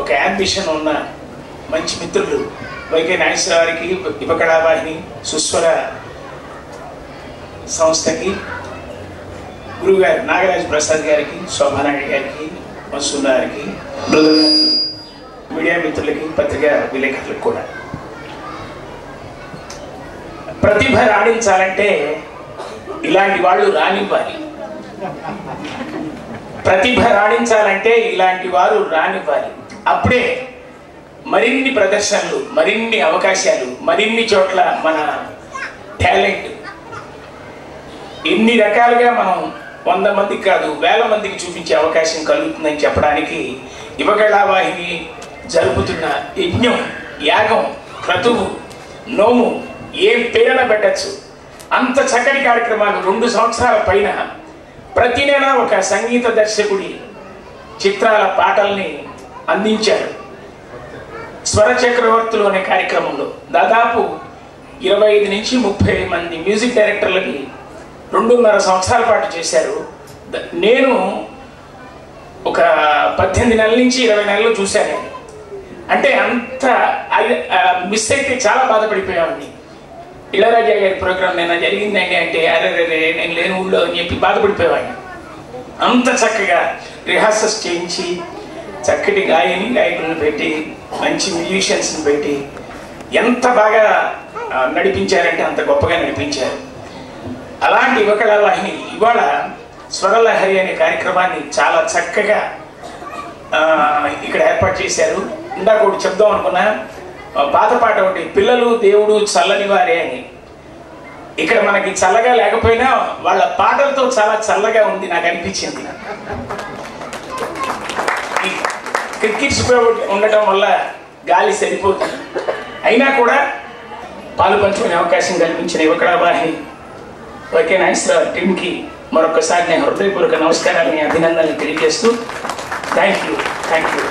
ఒక యాంబిషన్ ఉన్న మంచి మిత్రులు వైకే నాగేశ్వర గారికి యువకళావాహిని సుస్వర సంస్థకి గురువుగారు నాగరాజ్ ప్రసాద్ గారికి శోభానాయుడు గారికి మసూన్ గారికి మీడియా మిత్రులకి పత్రికా విలేకరులకు కూడా. ప్రతిభ రాణించాలంటే ఇలాంటి వాళ్ళు రానివ్వాలి. ప్రతిభ రాణించాలంటే ఇలాంటి వారు రానివ్వాలి. అప్పుడే మరిన్ని ప్రదర్శనలు మరిన్ని అవకాశాలు మరిన్ని చోట్ల మన టాలెంట్. ఎన్ని రకాలుగా మనం వంద మందికి కాదు వేల మందికి చూపించే అవకాశం కలుగుతుందని చెప్పడానికి యువకళావాహిని జరుపుతున్న యజ్ఞం యాగం క్రతువు నోము ఏ పేరున పెట్టచ్చు? అంత చక్కటి కార్యక్రమాలు రెండు సంవత్సరాల పైన ప్రతి నెల ఒక సంగీత దర్శకుడి చిత్రాల పాటల్ని అందించారు. స్వర చక్రవర్తులు అనే కార్యక్రమంలో దాదాపు ఇరవై ఐదు నుంచి ముప్పై మంది మ్యూజిక్ డైరెక్టర్లకి రెండున్నర సంవత్సరాల పాటు చేశారు. నేను ఒక పద్దెనిమిది నెలల నుంచి ఇరవై నెలలు చూశాను అంటే అంత అది- మిస్ అయితే చాలా బాధపడిపోయామండి ఇళరాజా గారి ప్రోగ్రామ్ నేను జరిగిందండి అంటే అరే రే నేను లేని ఊళ్ళో అని చెప్పి బాధపడిపోయేవాడిని. అంత చక్కగా రిహార్సల్స్ చేయించి చక్కటి గాయని గాయకులను పెట్టి మంచి మ్యూజిషియన్స్ని పెట్టి ఎంత బాగా నడిపించారంటే అంత గొప్పగా నడిపించారు. అలాంటి యువకళావాహిని ఇవాళ స్వరలహరి అనే కార్యక్రమాన్ని చాలా చక్కగా ఇక్కడ ఏర్పాటు చేశారు. ఇందాక ఒకటి చెప్దాం అనుకున్నా పాత పాట ఒకటి పిల్లలు దేవుడు చల్లని వారే అని. ఇక్కడ మనకి చల్లగా లేకపోయినా వాళ్ళ పాటలతో చాలా చల్లగా ఉంది నాకు అనిపించింది. క్రికెట్స్ ఉండటం వల్ల గాలి సరిపోతుంది అయినా కూడా పాలు పంచుకునే అవకాశం కల్పించిన యువకళా ఓకే నాగేశ్వర టీంకి మరొకసారి నేను హృదయపూర్వక నమస్కారాలని అభినందనలు తెలియజేస్తూ థ్యాంక్ యూ థ్యాంక్ యూ.